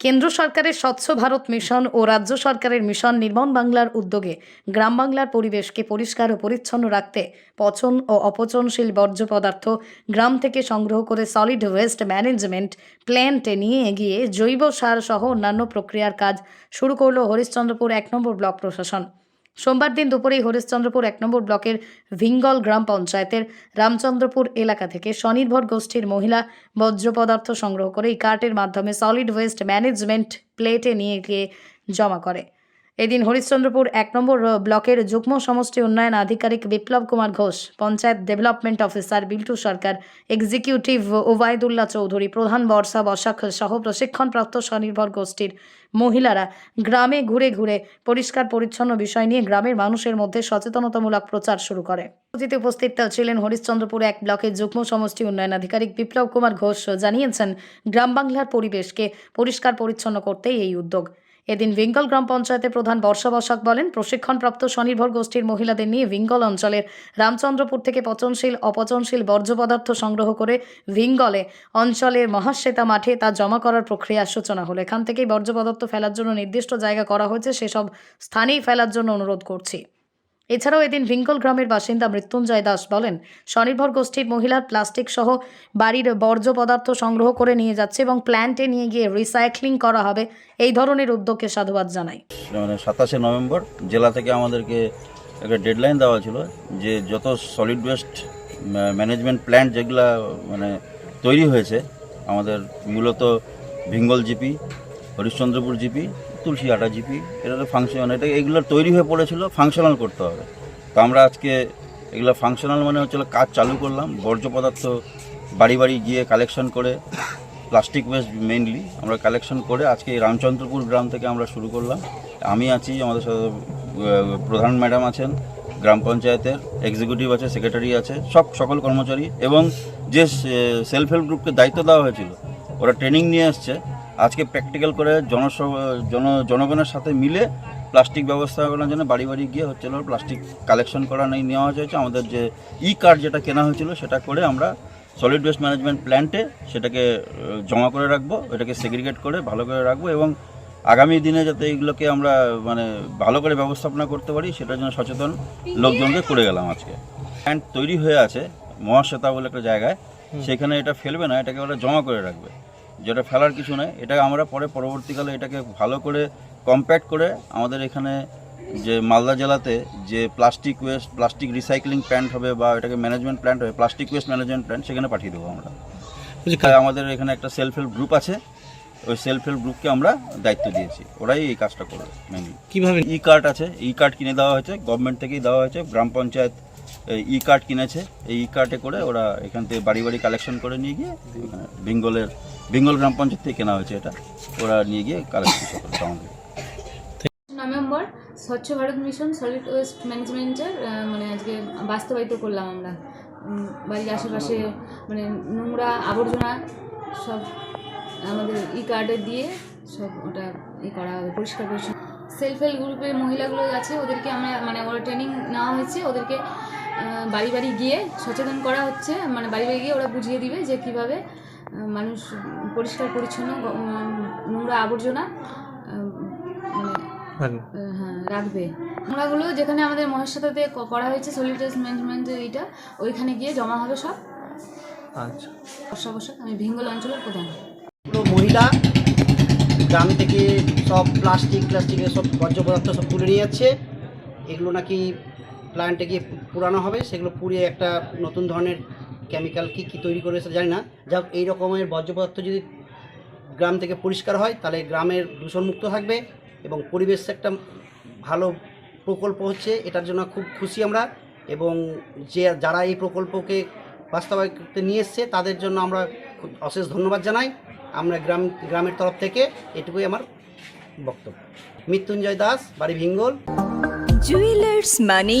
কেন্দ্র সরকারের স্বচ্ছ ভারত মিশন ও রাজ্য সরকারের মিশন নির্মল বাংলার উদ্যোগে গ্রাম বাংলার পরিবেশকে পরিষ্কার ও পরিচ্ছন্ন রাখতে পচন ও অপচনশীল বর্জ্য পদার্থ গ্রাম থেকে সংগ্রহ করে সলিড ওয়েস্ট ম্যানেজমেন্ট প্ল্যান্টে নিয়ে এগিয়ে জৈব সার সহ অন্যান্য প্রক্রিয়ার কাজ শুরু করল হরিশ্চন্দ্রপুর এক নম্বর ব্লক প্রশাসন। সোমবার দিন দুপুরেই হরিশ্চন্দ্রপুর এক নম্বর ব্লকের ভিঙ্গল গ্রাম পঞ্চায়েতের রামচন্দ্রপুর এলাকা থেকে স্বনির্ভর গোষ্ঠীর মহিলা বর্জ্য পদার্থ সংগ্রহ করে এই কার্টের মাধ্যমে সলিড ওয়েস্ট ম্যানেজমেন্ট প্লেটে নিয়ে গিয়ে জমা করে। এদিন হরিশ্চন্দ্রপুর এক নম্বর ব্লকের যুগ্ম সমষ্টি উন্নয়ন আধিকারিক Biplab Kumar Ghosh, panchayat development officer Biltu Sarkar, executive Obaidullah Chowdhury, প্রধান বর্ষা বসাক সহ প্রশিক্ষণপ্রাপ্ত স্বনির্ভর গোষ্ঠীর মহিলারা গ্রামে ঘুরে ঘুরে পরিষ্কার পরিচ্ছন্ন বিষয় নিয়ে গ্রামের মানুষের মধ্যে সচেতনতামূলক প্রচার শুরু করে। উপস্থিত উপস্থিত ছিলেন হরিশ্চন্দ্রপুর এক ব্লকের যুগ্ম সমষ্টি উন্নয়ন আধিকারিক বিপ্লব কুমার ঘোষ, জানিয়েছেন গ্রাম বাংলার পরিবেশকে পরিষ্কার পরিচ্ছন্ন করতেই এই উদ্যোগ। এদিন বেঙ্গল গ্রাম পঞ্চায়েতের প্রধান বর্ষা বসাক বলেন, প্রশিক্ষণপ্রাপ্ত স্বনির্ভর গোষ্ঠীর মহিলাদের নিয়ে ভিঙ্গল অঞ্চলের রামচন্দ্রপুর থেকে পচনশীল, অপচনশীল বর্জ্য পদার্থ সংগ্রহ করে ভিঙ্গলে অঞ্চলের মহাশ্বেতা মাঠে তা জমা করার প্রক্রিয়ার সূচনা হলো। এখান থেকেই বর্জ্য পদার্থ ফেলার জন্য নির্দিষ্ট জায়গা করা হয়েছে, সেসব স্থানেই ফেলার জন্য অনুরোধ করছি। এছাড়াও এদিন ভিঙ্গল গ্রামের বাসিন্দা মৃত্যুঞ্জয় দাস বলেন, স্বনির্ভর গোষ্ঠীর মহিলার প্লাস্টিক সহ বাড়ির বর্জ্য পদার্থ সংগ্রহ করে নিয়ে যাচ্ছে এবং প্ল্যান্টে নিয়ে গিয়ে রিসাইক্লিং করা হবে। এই ধরনের উদ্যোগকে সাধুবাদ জানাই। মানে সাতাশে নভেম্বর জেলা থেকে আমাদেরকে একটা ডেডলাইন দেওয়া ছিল যে যত সলিড ওয়েস্ট ম্যানেজমেন্ট প্ল্যান্ট যেগুলা মানে তৈরি হয়েছে, আমাদের মূলত Bhingal GP, Harishchandrapur GP Tulsihata GP, এটা তো ফাংশন এটা এগুলো তৈরি হয়ে পড়েছিল ফাংশনাল করতে হবে। তো আমরা আজকে এগুলো ফাংশনাল মানে হচ্ছে কাজ চালু করলাম, বর্জ্য পদার্থ বাড়ি বাড়ি গিয়ে কালেকশন করে প্লাস্টিক ওয়েস্ট মেইনলি আমরা কালেকশন করে আজকে এই রামচন্দ্রপুর গ্রাম থেকে আমরা শুরু করলাম। আমি আছি, আমাদের সাথে প্রধান ম্যাডাম আছেন, গ্রাম পঞ্চায়েতের এক্সিকিউটিভ আছে সেক্রেটারি আছে, সব সকল কর্মচারী এবং যে সেলফ হেল্প গ্রুপকে দায়িত্ব দেওয়া হয়েছিল, ওরা ট্রেনিং নিয়ে এসছে। আজকে প্র্যাকটিক্যাল করে জনস জন জনগণের সাথে মিলে প্লাস্টিক ব্যবস্থাপনার জন্য বাড়ি বাড়ি গিয়ে হচ্ছে প্লাস্টিক কালেকশন করা নেই নেওয়া হয়েছে। আমাদের যে ই কার্ড যেটা কেনা হয়েছিল সেটা করে আমরা সলিড ওয়েস্ট ম্যানেজমেন্ট প্ল্যান্টে সেটাকে জমা করে রাখব এটাকে সেগ্রিগেট করে ভালো করে রাখব এবং আগামী দিনে যাতে এইগুলোকে আমরা মানে ভালো করে ব্যবস্থাপনা করতে পারি সেটার জন্য সচেতন লোকজনকে করে গেলাম আজকে। প্ল্যান্ট তৈরি হয়ে আছে মহাশ্বেতা বলে একটা জায়গায় সেখানে এটা ফেলবে না এটাকে ওরা জমা করে রাখবে। যেটা ফেলার কিছু নয় এটা আমরা পরে পরবর্তীকালে এটাকে ভালো করে কম্প্যাক্ট করে আমাদের এখানে যে মালদা জেলাতে যে plastic waste plastic recycling plant হবে বা এটাকে ম্যানেজমেন্ট প্ল্যান্ট হবে প্লাস্টিক ওয়েস্ট ম্যানেজমেন্ট প্ল্যান্ট সেখানে পাঠিয়ে দেবো আমরা। আমাদের এখানে একটা সেলফ হেল্প গ্রুপ আছে ওই সেলফ হেল্প গ্রুপকে আমরা দায়িত্ব দিয়েছি ওরাই এই কাজটা করবে মেনলি কীভাবে? ই কার্ড আছে ই কার্ড কিনে দেওয়া হয়েছে গভর্নমেন্ট থেকেই দেওয়া হয়েছে গ্রাম পঞ্চায়েত ই কার্ড কিনেছে এই ই কার্ডে করে ওরা এখান থেকে বাড়ি বাড়ি কালেকশন করে নিয়ে গিয়ে বেঙ্গলের বেঙ্গল গ্রাম পঞ্চায়েত থেকে কেনা হয়েছে এটা। ওরা নিয়ে গিয়ে কালেকশন করছে আমাদের নভেম্বর স্বচ্ছ ভারত মিশন সলিড ওয়েস্ট ম্যানেজমেন্টের মানে আজকে বাস্তবায়িত করলাম আমরা। বাড়ির আশেপাশে মানে নোংরা আবর্জনা সব আমাদের ই কার্ডে দিয়ে সব ওটা ই করা হবে পরিষ্কার পরিচ্ছন্ন। সেলফ হেল্প গ্রুপের মহিলাগুলো আছে, ওদেরকে আমরা মানে ওরা ট্রেনিং নেওয়া হয়েছে। ওদেরকে বাড়ি বাড়ি গিয়ে সচেতন করা হচ্ছে। মানে বাড়ি বাড়ি গিয়ে ওরা বুঝিয়ে দিবে যে কীভাবে মানুষ পরিষ্কার পরিচ্ছন্ন নোংরা আবর্জনা মানে হ্যাঁ। রাখবে। নোংরাগুলো যেখানে আমাদের মহেশাতে করা হয়েছে সলিড ওয়েস্ট ম্যানেজমেন্টের এইটা ওইখানে গিয়ে জমা হবে সব। আচ্ছা। বর্ষা বর্ষা আমি ভিঙ্গল অঞ্চলের প্রধান। মহিলা গ্রাম থেকে সব প্লাস্টিক প্লাস্টিকের সব বর্জ্য পদার্থ সব তুলে নিয়ে যাচ্ছে। এগুলো নাকি প্ল্যান্টে গিয়ে পুরানো হবে সেগুলো পুড়িয়ে একটা নতুন ধরনের কেমিক্যাল কি কী তৈরি করেছে জানি না। যাক, এই রকমের বর্জ্য পদার্থ যদি গ্রাম থেকে পরিষ্কার হয়, তাহলে গ্রামের দূষণমুক্ত থাকবে এবং পরিবেশ একটা ভালো প্রকল্প হচ্ছে, এটার জন্য খুব খুশি আমরা। এবং যে যারা এই প্রকল্পকে বাস্তবায়ন করতে নিয়ে এসছে, তাদের জন্য আমরা অশেষ ধন্যবাদ জানাই। আমরা গ্রাম, গ্রামের তরফ থেকে এটুকুই আমার বক্তব্য। মৃত্যুঞ্জয় দাস, বাড়ি ভিঙ্গল। জুয়েলার্স মানে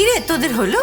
কিরে তোদের হলো?